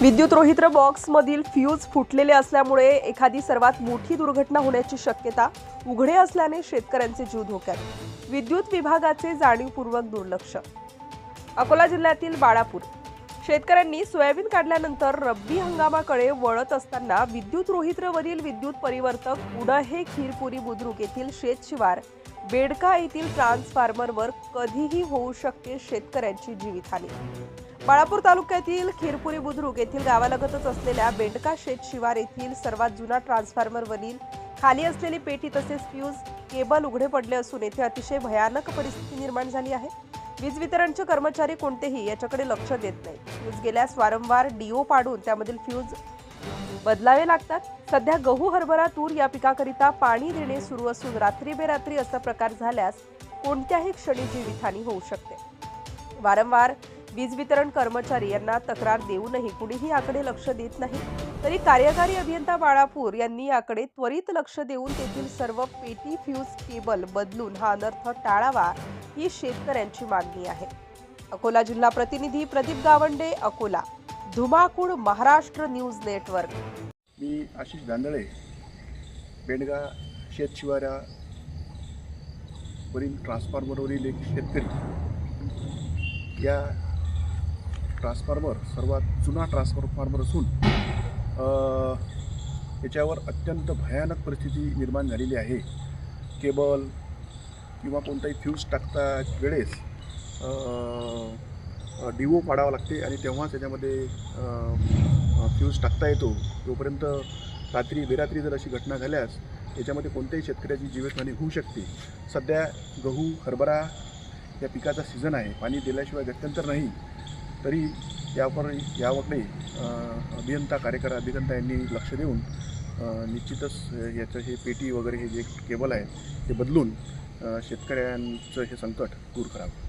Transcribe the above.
विद्युत रोहित्र बॉक्समधील फ्यूज फुटलेले असल्यामुळे एखादी सर्वात मोठी दुर्घटना होण्याची शक्यता उघडे असल्याने शेतकऱ्यांचे जीव धोक्यात. विद्युत विभागाचे जाणीवपूर्वक दुर्लक्ष. अकोला जिल्ह्यातील बाळापूर. शेतकऱ्यांनी सोयाबीन काढल्यानंतर रब्बी हंगामाकडे वळत असताना विद्युत रोहित्रवरील विद्युत परिवर्तक उडहे खीरपुरी बुद्रुक येथील शेतशिवार बेडका येथील ट्रान्सफॉर्मरवर कधीही होऊ शकते शेतकऱ्यांची जीवितहानी. बाळापूर तालुक्यातील खीरपुरी बुद्रुक येथील गावालगतच असलेल्या बेंडका शेत शिवार येथील सर्वात जुना ट्रान्सफॉर्मरवरील खाली असलेली पेटी तसेच फ्यूज केबल उघडे पडले असून येथे अतिशय भयानक परिस्थिती निर्माण झाली आहे. वीज वितरणचे कर्मचारी कोणतेही याच्याकडे लक्ष देत नाही फ्यूज गेल्यास वारंवार डीओ पाडून त्यामधील फ्यूज बदलावे लागतात. सध्या गहू हरभरा तूर या पिकाकरिता पाणी देणे सुरू असून रात्री बेरात्री असा प्रकार झाल्यास कोणत्याही क्षणी जीवितहानी होऊ शकते. वारंवार वीज वितरण कर्मचारी यांना तक्रार देऊनही कुणीही याकडे लक्ष देत नाही. तरी कार्यकारी अभियंता बाळापूर यांनी याकडे त्वरित लक्ष देऊन तेथील सर्व पेटी फ्यूज केबल बदलून हा अनर्थ टाळावा ही शेतकऱ्यांची मागणी आहे. अकोला जिल्हा प्रतिनिधी प्रदीप गावंडे अकोला. धुमाकूळ महाराष्ट्र न्यूज नेटवर्क. मी आशिष दांदळे बेंडगा शेतशिवाऱ्या वरील ट्रान्सफॉर्मरवरील एक शेतकरी. या ट्रान्सफॉर्मर सर्वात जुना ट्रान्सफॉर्मर असून याच्यावर अत्यंत भयानक परिस्थिती निर्माण झालेली आहे. केबल किंवा कोणताही फ्यूज टाकता वेळेस डिओ पाडावा लागते आणि तेव्हाच त्याच्यामध्ये फ्यूज टाकता येतो. तोपर्यंत रात्री बेरात्री जर अशी घटना झाल्यास याच्यामध्ये कोणत्याही शेतकऱ्याची जीवितहानी होऊ शकते. सध्या गहू हरभरा या पिकाचा सीझन आहे. पाणी दिल्याशिवाय गत्यंतर नाही. तरी यावर याकडे अभियंता कार्यकारी अभियंता यांनी लक्ष देऊन निश्चितच याचं हे पेटी वगैरे हे जे केबल आहे ते बदलून शेतकऱ्यांचं हे संकट दूर करावं.